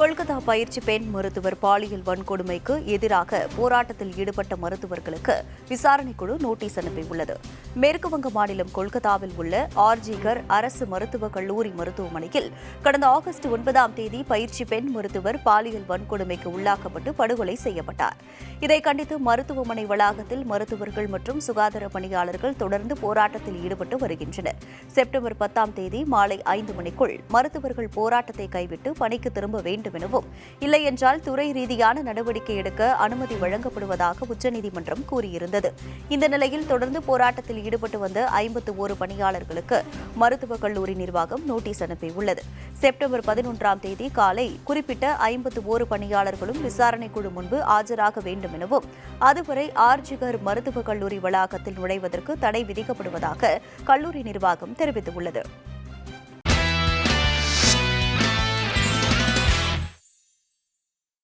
கொல்கத்தா பயிற்சி பெண் மருத்துவர் பாலியல் வன்கொடுமைக்கு எதிராக போராட்டத்தில் ஈடுபட்ட மருத்துவர்களுக்கு விசாரணைக்குழு நோட்டீஸ் அனுப்பியுள்ளது. மேற்குவங்க மாநிலம் கொல்கத்தாவில் உள்ள ஆர்ஜிகர் அரசு மருத்துவக் கல்லூரி மருத்துவமனையில் கடந்த ஆகஸ்ட் ஒன்பதாம் தேதி பயிற்சி பெண் மருத்துவர் பாலியல் வன்கொடுமைக்கு உள்ளாக்கப்பட்டு படுகொலை செய்யப்பட்டார். இதை கண்டித்து மருத்துவமனை வளாகத்தில் மருத்துவர்கள் மற்றும் சுகாதார பணியாளர்கள் தொடர்ந்து போராட்டத்தில் ஈடுபட்டு வருகின்றனர். செப்டம்பர் பத்தாம் தேதி மாலை ஐந்து மணிக்குள் மருத்துவர்கள் போராட்டத்தை கைவிட்டு பணிக்கு திரும்ப வேண்டும் வேண்டும் எனவும். இல்லையென்றால் துறை ரீதியான நடவடிக்கை எடுக்க அனுமதி வழங்கப்படுவதாக உச்சநீதிமன்றம் கூறியிருந்தது. இந்த நிலையில் தொடர்ந்து போராட்டத்தில் ஈடுபட்டு வந்த ஐம்பத்து ஒரு பணியாளர்களுக்கு மருத்துவக் கல்லூரி நிர்வாகம் நோட்டீஸ் அனுப்பியுள்ளது. செப்டம்பர் பதினொன்றாம் தேதி காலை குறிப்பிட்ட ஐம்பத்து ஒரு பணியாளர்களும் விசாரணை குழு முன்பு ஆஜராக வேண்டும் எனவும் அதுவரை ஆர்ஜிகர் மருத்துவக் கல்லூரி வளாகத்தில் நுழைவதற்கு தடை விதிக்கப்படுவதாக கல்லூரி நிர்வாகம் தெரிவித்துள்ளது.